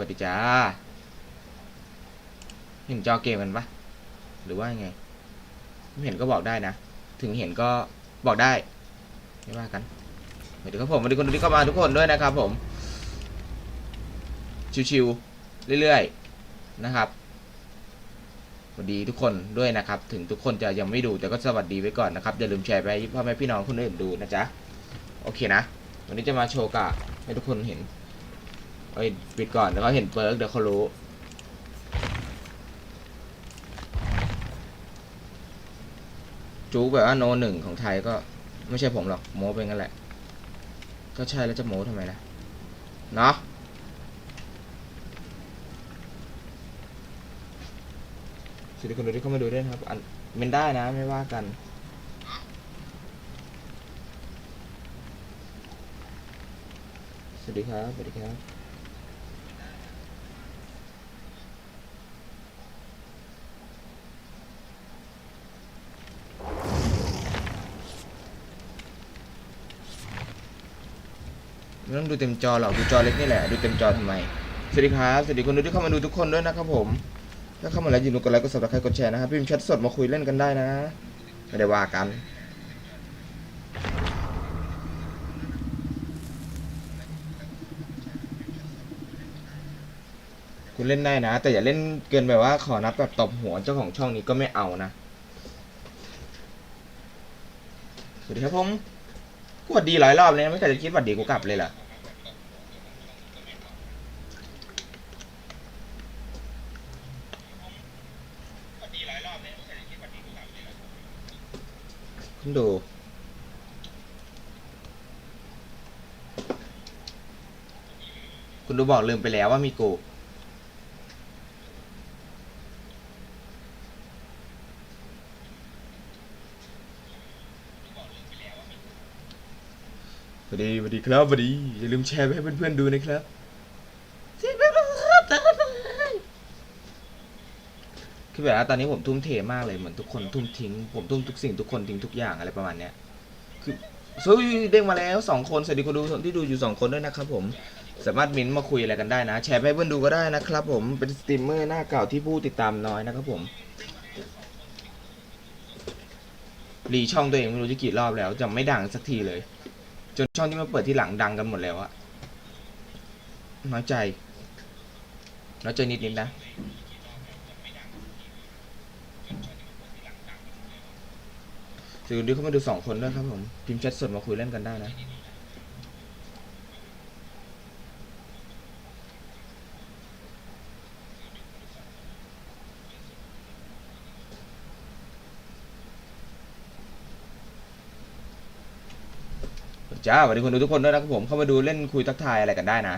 วัสดีจ้าเห็นจอเกมกันปะหรือว่าไง ไม่เห็นก็บอกได้นะ ถึงเห็นก็บอกได้ ไม่ว่ากันสวัสดีครับผมสวัสดีคนที่เข้ามาทุกคนด้วยนะครับ ผม ชิวๆเรื่อยๆนะครับสวัสดีทุกคนด้วยนะครับ ถึงทุกคนจะยังไม่ดูแต่ก็สวัสดีไว้ก่อนนะครับ อย่าลืมแชร์ไปให้พ่อแม่พี่น้องคนอื่นดูนะจ๊ะ โอเคนะ วันนี้จะมาโชว์กะให้ทุกคนเห็น เอ้ยปิดก่อนเดี๋ยวเขาเห็นเปิร์กเดี๋ยวเขารู้ จูแบบว่าโนหนึ่งของไทยก็ไม่ใช่ผมหรอกโม้ไปงั้นแหละ ก็ใช่แล้วจะโมทำไมล่ะ เนาะสวัสดีคนดูที่เข้ามาดูด้วยนะครับอันเมนได้นะไม่ว่ากันสวัสดีครับสวัสดีครับ ไม่ต้องดูเต็มจอหรอกดูจอเล็กนี่แหละ ดูเต็มจอทำไม สวัสดีครับ สวัสดีคนดูที่เข้ามาดูทุกคนด้วยนะครับผม ถ้าเข้ามาแล้วอย่าลืมกดไลค์ กดซับสไครต์กดแชร์นะครับพิมพ์แชทสดมาคุยเล่นกันได้นะ ไม่ได้ว่ากัน คุณเล่นได้นะ แต่อย่าเล่นเกินแบบว่าขอนับแบบตบหัวเจ้าของช่องนี้ก็ไม่เอานะ สวัสดีครับผม กูหวัดดีหลายรอบเลยไม่เคยจะคิดวัดดีกูกลับเลยเหรอคุณดูคุณดูบอกลืมไปแล้วว่ามีกู สวัสดีสวัสดีครับสวัสดีอย่าลืมแชร์ไปให้เพื่อนๆดูนะครับคือแบบว่าตอนนี้ผมทุ่มเทมากเลยเหมือนทุกคนทุ่มทิ้ง ผมทุ่มทุกสิ่งทุกคนทิ้งทุกอย่างอะไรประมาณเนี้ยคือซุยเด้งมาแล้วสองคนสวัสดีคนดูที่ดูอยู่สองคนด้วยนะครับผมสามารถมิ้นต์มาคุยอะไรกันได้นะ แชร์ให้เพื่อนดูก็ได้นะครับผมเป็นสตรีมเมอร์หน้าเก่าที่ผู้ติดตามน้อยนะครับผมรีช่องตัวเองไม่รู้จะกี่รอบแล้วจะไม่ดังสักทีเลย จนช่องที่มาเปิดที่หลังดังกันหมดแล้วอะน้อยใจ น้อยใจนิดนิดนะ สื่อดีเข้ามาดูสองคนด้วยครับผม พิมพ์แชทสดมาคุยเล่นกันได้นะ จ้าสวัสดีคนดูทุกคนด้วยนะครับผมเข้ามาดูเล่นคุยทักทายอะไรกันได้นะ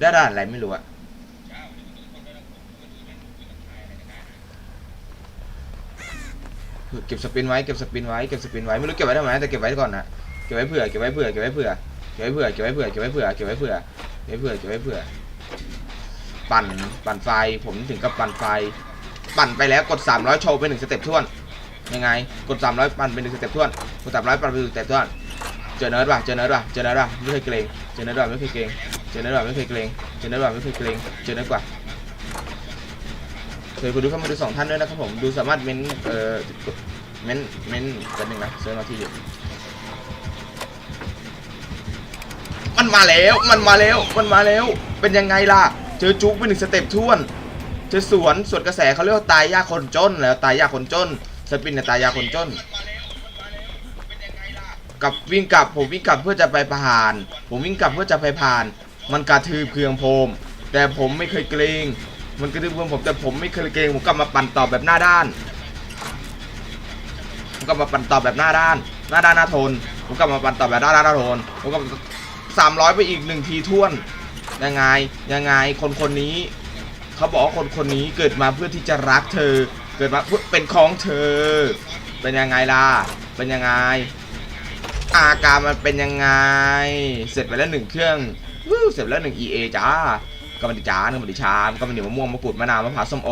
ได้ด่านอะไรไม่รู้อะเก็บสปินไว้เก็บสปินไว้เก็บสปินไว้ไม่รู้เก็บไว้ทำไมแต่เก็บไว้ก่อนนะเก็บไว้เผื่อเก็บไว้เผื่อเก็บไว้เผื่อเก็บไว้เผื่อเก็บไว้เผื่อเก็บไว้เผื่อเก็บไว้เผื่อเก็บไว้เผื่อเก็บไว้เผื่อ ปั่นปั่นไฟผมถึงกับปั่นไฟ ปั่นไปแล้วกด 300 โชว์ไปหนึ่งสเต็ปท่วน ยังไง กด300ปั่นเป็นหนึ่งสเต็ปท่วนกด300ปั่นเป็นหนึ่งสเต็ปท่วนเจอเนิร์ดป่ะเจอเนิร์ดป่ะเจอเนิร์ดป่ะไม่เคยเกรงเจอเนิร์ดป่ะไม่เคยเกรงเจอเนิร์ดป่ะไม่เคยเกรงเจอเนิร์ดป่ะไม่เคยเกรงเจอเนิร์ดกว่าเคยคุณดูเข้ามาดูสองท่านด้วยนะครับผมดูสามารถเม้นเอ่อเม้นเม้นกันหนึ่งนะเซิร์ชมาที่อยู่มันมาแล้วมันมาแล้วมันมาแล้วเป็นยังไงล่ะเจอจุกเป็นหนึ่งสเต็ปท่วนเจอสวนสวนกระแสเขาเรียกว่าตายยากคนจนแล้วตายยากคนจน สปินเนี่ยตายาคนจนกับวิ่งกลับผมวิ่งกลับเพื่อจะไปผ่าน ผมวิ่งกลับเพื่อจะไปผ่าน มันกระทืบเครื่องผมแต่ผมไม่เคยเกรงมันกระทืบเครื่องผมแต่ผมไม่เคยเกรงผมกลับมาปั่นต่อแบบหน้าด้านผมกลับมาปั่นต่อแบบหน้าด้าน หน้าด้านหน้าทนผมกลับมาปั่นต่อแบบหน้าด้านหน้าทนผมก็สามร้อยไปอีกหนึ่งทีท่วนยังไงยังไงคนคนนี้ เขาบอกว่าคนคนนี้เกิดมาเพื่อที่จะรักเธอ เกิดมาเพื่อเป็นของเธอ เป็นยังไงล่ะ เป็นยังไง อาการมันเป็นยังไง เสร็จไปแล้วหนึ่งเครื่องวู้เสร็จแล้วหนึ่ง EA จ้ากำมันดิจ้าหนึ่งมันดิชามกำมันดิมะม่วงมะกรูดมะนาวมะพร้าวส้มโอ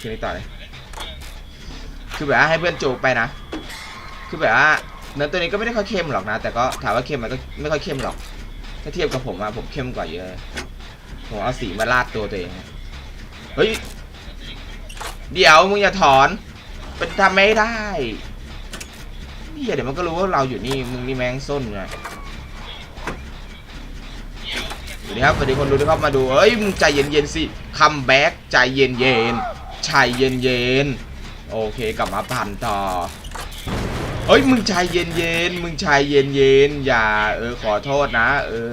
ทีนี้ต่อเลยคือแบบว่าให้เพื่อนโจกไปนะ คือแบบว่าเนื้อตัวนี้ก็ไม่ได้ค่อยเค็มหรอกนะ แต่ก็ถามว่าเค็มมันก็ไม่ค่อยเค็มหรอก ถ้าเทียบกับผมอะผมเข้มกว่าเยอะ ผมเอาสีมาลาดตัวตัวเอง เฮ้ย เดี๋ยวมึงอย่าถอนเป็นทำไม่ได้เฮียเดี๋ยวมันก็รู้ว่าเราอยู่นี่ มึงนี่แมงส้นไงสวัสดีครับสวัสดีคนดูที่เข้ามาดูเอ้ยมึงใจเย็นๆสิคัมแบ็กใจเย็นๆใจเย็นๆโอเคกลับมาปั่นต่อเฮ้ยมึงใจเย็นๆมึงใจเย็นๆอย่าเออขอโทษนะ เออ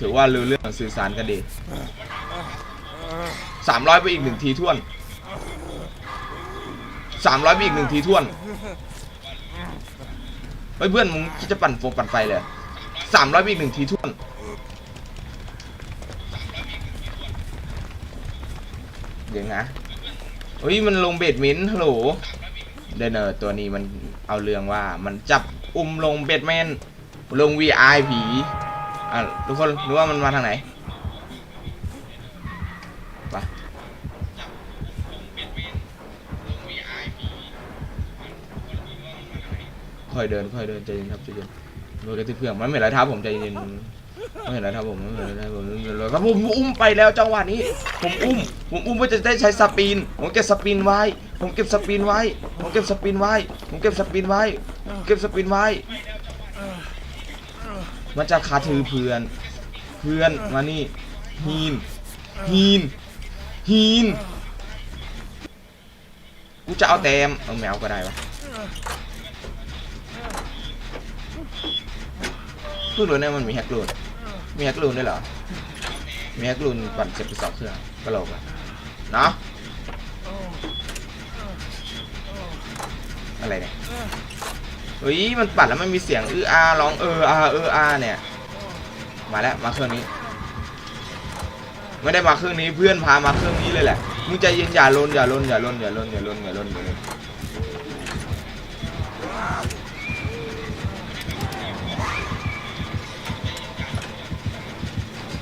ถือว่ารู้เรื่องสื่อสารกันดีสามร้อยไปอีกหนึ่งทีท่วนสามร้อยไปอีกหนึ่งทีท่วนเฮ้ยเพื่อนมึงคิดจะปั่นโฟมปั่นไฟเลยสามร้อยไปอีกหนึ่งทีท่วนเดี๋ยวนะเฮ้ยมันลงเบดมินฮัลโหลเดนเนอร์ตัวนี้มันเอาเรื่องว่ามันจับอุ้มลงเบดแมนลง VI ผี อะทุกคนรู้ว่ามันมาทางไหนไปค่อยเดินค่อยเดินใจเย็นครับใจเย็นโดนกระทืบเพื่อนมันไม่เห็นรอยเท้าผมใจเย็นไม่เห็นรอยเท้าผมไม่เห็นรอยเท้าผมไม่เห็นรอยเท้าผมอุ้มไปแล้วจังหวะนี้ ผมอุ้ม ผมอุ้มเพื่อจะได้ใช้สปิน ผมเก็บสปินไว้ ผมเก็บสปินไว้ ผมเก็บสปินไว้ ผมเก็บสปินไว้ เก็บสปินไว้ มันจะคาถือเพื่อน เพื่อนมานี่ฮีนฮีนฮีนกูจะเอาแต้มเอาแมวก็ได้วะพิ่งรู้เนี่ยมันมีแฮกลูนมีแฮกลูนด้วยเหรอมีแฮกลูนปั่นเสร็จไปสองเครื่องกระโหลกอะเนาะอะไรเนี่ย เฮ้ยมันปัดแล้วมันมีเสียงอื้ออาร้องเอออาเอออาเนี่ย มาแล้วมาเครื่องนี้ ไม่ได้มาเครื่องนี้เพื่อนพามาเครื่องนี้เลยแหละมึงใจเย็นอย่าลนอย่าลนอย่าลนอย่าลนอย่าลนอย่าลนอย่าลน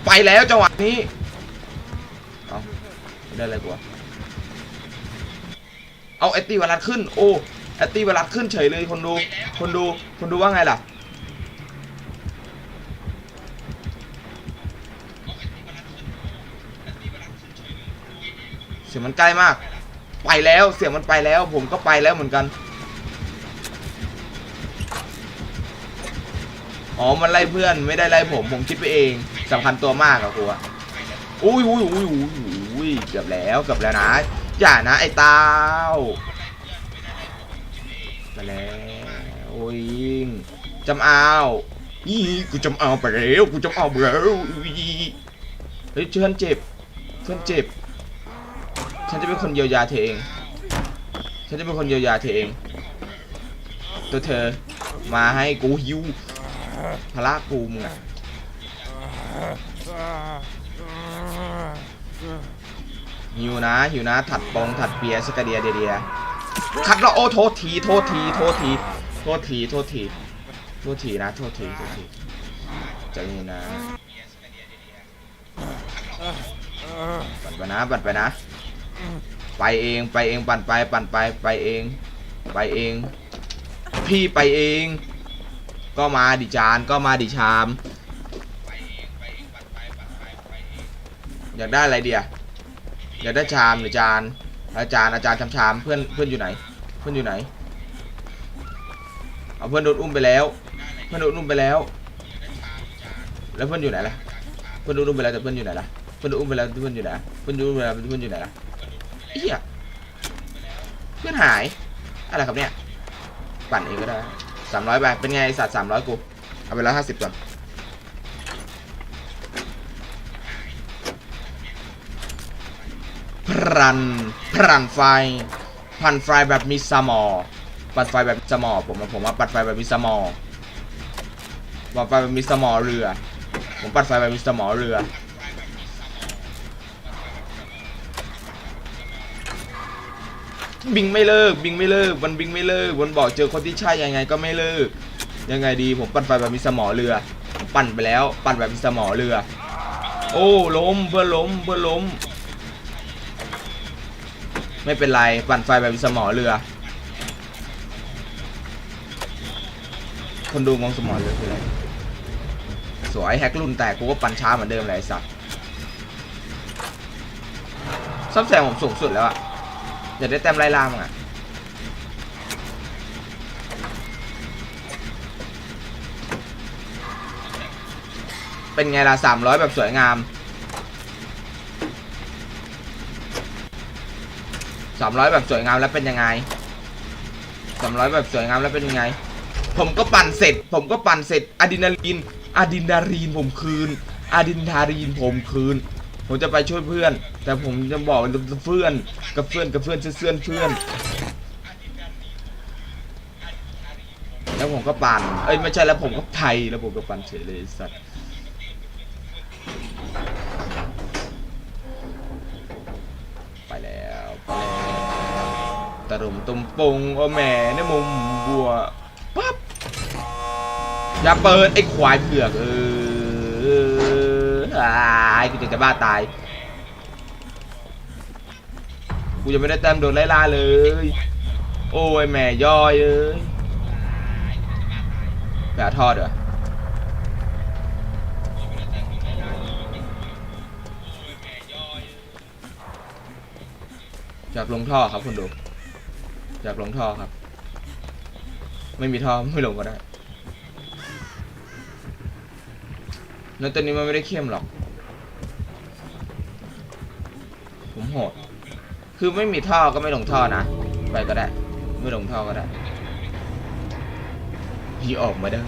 ไปแล้วจังหวะนี้เอาได้อะไรกูวเอาไอตีวรัดขึ้นโอ้ ไอตตีวรัดขึ้นเฉยเลยคนดู คนดู คนดูว่าไงล่ะ เสียงมันใกล้มาก ไปแล้ว เสียงมันไปแล้ว ผมก็ไปแล้วเหมือนกัน อ๋อ มันไล่เพื่อน ไม่ได้ไล่ผม ผมคิดไปเองสำคัญตัวมากอะครูอะอุ้ยอุ้ยอุ้ยอุ้ยอุ้ยเกือบแล้ว เกือบแล้วนะ อย่านะไอ้เต้ามา แล้วโอ้ยยิงจำเอาอีกูจำเอาไปแล้วกูจำเอาไปแล้วอีเฮ้ยเพื่อนเจ็บเพื่อนเจ็บ ฉันจะเป็นคนเยียวยาเธอเอง ฉันจะเป็นคนเยียวยาเธอเอง ตัวเธอมาให้กูหิวพละกูมึงอะหิวนะหิวนะถัดปองถัดเปียสกาเดียเดียเดีย ขัดแล้วโอ้โทษทีโทษทีโทษทีโทษทีโทษทีโทษทีนะโทษทีโทษทีใจเย็นนะปั่นไปนะปั่นไปนะ ไปเองไปเองปั่นไปปั่นไปไปเอง ไปเอง พี่ไปเอง ก็มาดิจานก็มาดิชามอยากได้อะไรเดียอยากได้ชามหรือจาน อาจารย์อาจารย์ชามชามเพื่อนเพื่อนอยู่ไหน เพื่อนอยู่ไหนเอาเพื่อนโดนอุ้มไปแล้ว เพื่อนโดนอุ้มไปแล้ว แล้วเพื่อนอยู่ไหนล่ะเพื่อนโดนอุ้มไปแล้วแต่เพื่อนอยู่ไหนล่ะเพื่อนโดนอุ้มไปแล้วเพื่อนอยู่ไหนเพื่อนโดนอุ้มไปแล้วเพื่อนอยู่ไหนล่ะเหี้ยเพื่อนหายอะไรครับเนี่ยปั่นเองก็ได้สามร้อยไปเป็นไงสัตว์สามร้อยกูเอาไปแล้วห้าสิบก่อน รันพรันไฟปั่นไฟแบบมีสมอปั่นไฟแบบมีสมอผมว่าผมว่าปั่นไฟแบบมีสมอปั่นไฟแบบมีสมอเรือ ผมปั่นไฟแบบมีสมอเรือบิงไม่เลิกบิงไม่เลิกมันบิงไม่เลิกมันบอกเจอคนที่ใช่ยังไงก็ไม่เลิกยังไงดีผมปั่นไฟแบบมีสมอเรือ ปั่นไปแล้ว ปั่นแบบมีสมอเรือ โอ้ล้มเพื่อล้มเพื่อล้ม ไม่เป็นไร ปั่นไฟแบบสมอเรือ คนดูงงสมอเรือคืออะไรสวยแฮกรุ่นแตกกูก็ปั่นช้าเหมือนเดิมเลยไอ้สัสซับแสงผมสูงสุดแล้วอะอยากได้แต้มไล่ล่ามั้งอะเป็นไงล่ะสามร้อยแบบสวยงาม สามร้อยแบบสวยงามแล้วเป็นยังไงสามร้อยแบบสวยงามแล้วเป็นยังไง ผมก็ปั่นเสร็จ ผมก็ปั่นเสร็จอะดรีนาลีนอะดรีนาลีนผมคืนอะดรีนาลีนผมคืน ผมจะไปช่วยเพื่อน แต่ผมจะบอกกับเพื่อนกับเพื่อนกับเพื่อนเสื่อนเพื่อนแล้วผมก็ปั่น เอ้ยไม่ใช่แล้วผมก็ไทยแล้วผมก็ปั่นเฉยเลยสัตว์ไปแล้วไปแล้ว ตะรุมตุมปงโอแหม่ในมุมบัวปั๊บอย่าเปิดไอ้ควายเผือกเอออ้ายกูจะจะบ้าตายกูยังไม่ได้แต้มโดนไล่ล่าเลย โอ้ยแม่ย่อยเอ้ยแผลทอดเหรออยากลงท่อครับคุณดู อยากลงท่อครับ ไม่มีท่อไม่ลงก็ได้เนื้อตัวนี้มันไม่ได้เข้มหรอก ผมโหด คือไม่มีท่อก็ไม่ลงท่อนะ ไปก็ได้ ไม่ลงท่อก็ได้พี่ออกมาได้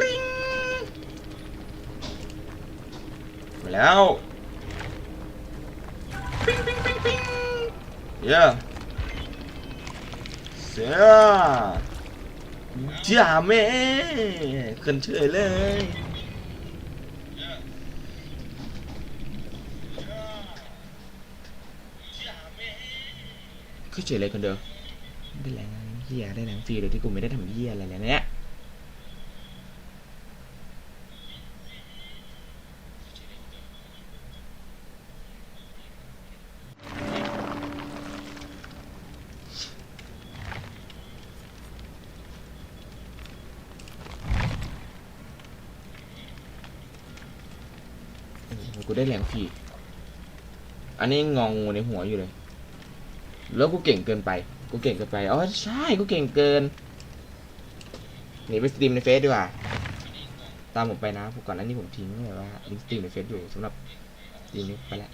ริงมา แล้วปิ้งปิ้งปิ้งปิ้งเย้เสียจ่าแม่ขึ้นเฉยเลยขึ้นเฉยเลยคนเดียวได้แรงเฮียได้แรงฟรีโดยที่กูไม่ได้ทำเฮียอะไรเลยเนี่ย โอ้โห กูได้แรงฟีอันนี้งองงูในหัวอยู่เลย แล้วกูเก่งเกินไป กูเก่งเกินไปอ๋อใช่กูเก่งเกินหนีไปสตรีมในเฟซดีกว่า ตามผมไปนะผมก่อนหน้านี้ผมทิ้งไว้ว่าลิงก์สตรีมในเฟซอยู่สำหรับสตรีมนี้ไปแล้ว